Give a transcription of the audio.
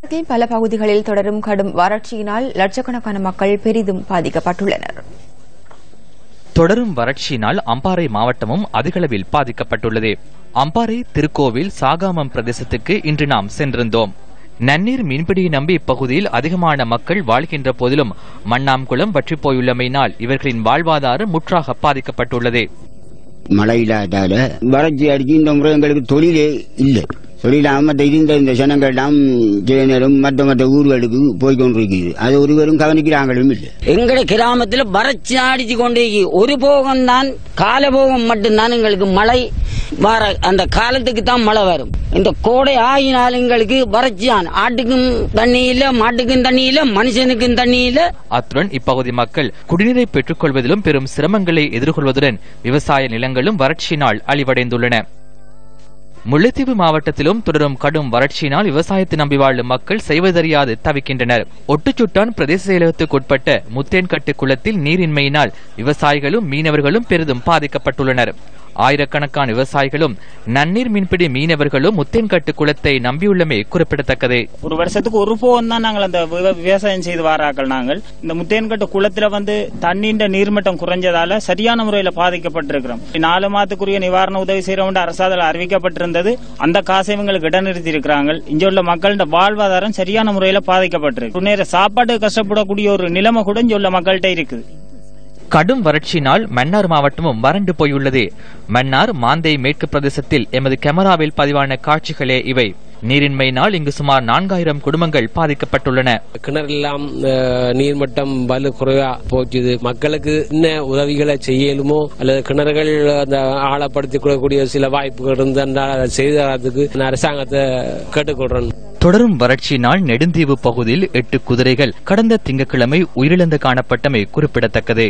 தமிழகத்தின் பல பகுதிகளில் தொடரும் கடும் வறட்சியினால் லட்சக்கணக்கான மக்கள் பெரிதும் பாதிக்கப்பட்டுள்ளனர். தொடரும் வறட்சியினால் அம்பாறை மாவட்டமும் அதிகளவில் பாதிக்கப்பட்டுள்ளது. அம்பாறை திருக்கோவில் சாகாமம் பிரதேசத்துக்கு இன்று நாம் சென்றிருந்தோம். நன்னீர் மீன்பிடியை நம்பி இப்பகுதியில் அதிகமான மக்கள் வாழ்கின்ற போதிலும் மண்ணாம்குளம் வற்றிப் போயுள்ளமையினால் இவர்களின் வாழ்வாதாரம் முற்றாக பாதிக்கப்பட்டுள்ளது. மழை இல்லாதால வறட்சி அடிச்சு இந்த முறை எங்களுக்கு தொழிலே இல்லை. தொழிலாம மற்ற இருந்த இந்த ஜனங்கள் எல்லாம் ஜெயனரும் மற்ற மற்ற ஊர்களுக்கு போய் கொண்டிருக்குது அது ஒருவரும் கவனிக்கிறாங்களும் இல்லை. எங்கட கிராமத்துல வறட்சி அடிச்சு கொண்டே. ஒரு போகம் தான் கால போகம் மட்டும்தான் எங்களுக்கு மழை வர அந்த காலத்துக்கு தான் மழை வரும். இந்த கோடை ஆகினால் எங்களுக்கு வறட்சியான் ஆட்டுக்கும் தண்ணி இல்ல மாட்டுக்கும் தண்ணி இல்ல மனுஷனுக்கும் தண்ணி இல்ல. அத்துடன் இப்பகுதி மக்கள் குடிநீரை பெற்றுக் கொள்வதிலும் பெரும் சிரமங்களை எதிர்கொள்வதுடன் விவசாய நிலங்களும் வறட்சியினால் அழிவடைந்துள்ளன. முல்லைத்தீவு மாவட்டத்திலும் தொடரும் கடும் வறட்சியினால் விவசாயத்தை நம்பி வாழும் மக்கள் செய்வதறியாது தவிக்கின்றனர். ஒட்டுச்சுட்டான் பிரதேச செயலகத்துக்குட்பட்ட முத்தேன்கட்டு குளத்தில் நீரின்மையினால் விவசாயிகளும் மீனவர்களும் பெரிதும் பாதிக்கப்பட்டுள்ளனர். ஆயிரக்கணக்கான விவசாயிகளும் நன்னீர் மீன்பிடி மீனவர்களும் முத்தேன்கட்டு குளத்தை நம்பியுள்ளமை குறிப்பிடத்தக்கது. ஒரு வருஷத்துக்கு ஒரு போகம் தான் நாங்கள் அந்த விவ- விவசாயம் செய்து வாராக்கள் நாங்கள். இந்த முத்தேன்கட்டு குளத்துல வந்து தண்ணீர் நீர்மட்டம் குறைஞ்சதால சரியான முறையில பாதிக்கப்பட்டிருக்கிறோம். நாலு மாதத்துக்குரிய நிவாரண உதவி செய்யறோம் அரசாதால் அறிவிக்கப்பட்டிருந்தது. அந்த காசை இவங்களுக்கு இடநிறுத்தி இருக்கிறாங்க இங்க உள்ள மக்களோட வாழ்வாதாரம் சரியான முறையில பாதிக்கப்பட்டிருக்கு. நேர சாப்பாடு கஷ்டப்படக்கூடிய ஒரு நிலைமை கூட இங்க உள்ள மக்கள்கிட்ட இருக்குது. கடும் வறட்சியினால் மன்னார் மாவட்டமும் வறண்டு போயுள்ளது. மன்னார் மாந்தை மேற்கு பிரதேசத்தில் எமது கேமராவில் பதிவான காட்சிகளே இவை. நீரின்மையினால் இங்கு சுமார் நான்காயிரம் குடும்பங்கள் பாதிக்கப்பட்டுள்ளன. கிணறெல்லாம் நீர்மட்டம் வலு குறைவா போச்சுது. மக்களுக்கு என்ன உதவிகளை செய்யலுமோ அல்லது கிணறுகள் அந்த ஆழப்படுத்திக் கொள்ளக்கூடிய சில வாய்ப்புகள் இருந்தால் அதை செய்ததுக்கு நான் அரசாங்கத்தை கேட்டுக்கொள்றேன். தொடரும் வறட்சியினால் நெடுந்தீவு பகுதியில் எட்டு குதிரைகள் கடந்த திங்கட்கிழமை உயிரிழந்து காணப்பட்டமை குறிப்பிடத்தக்கது.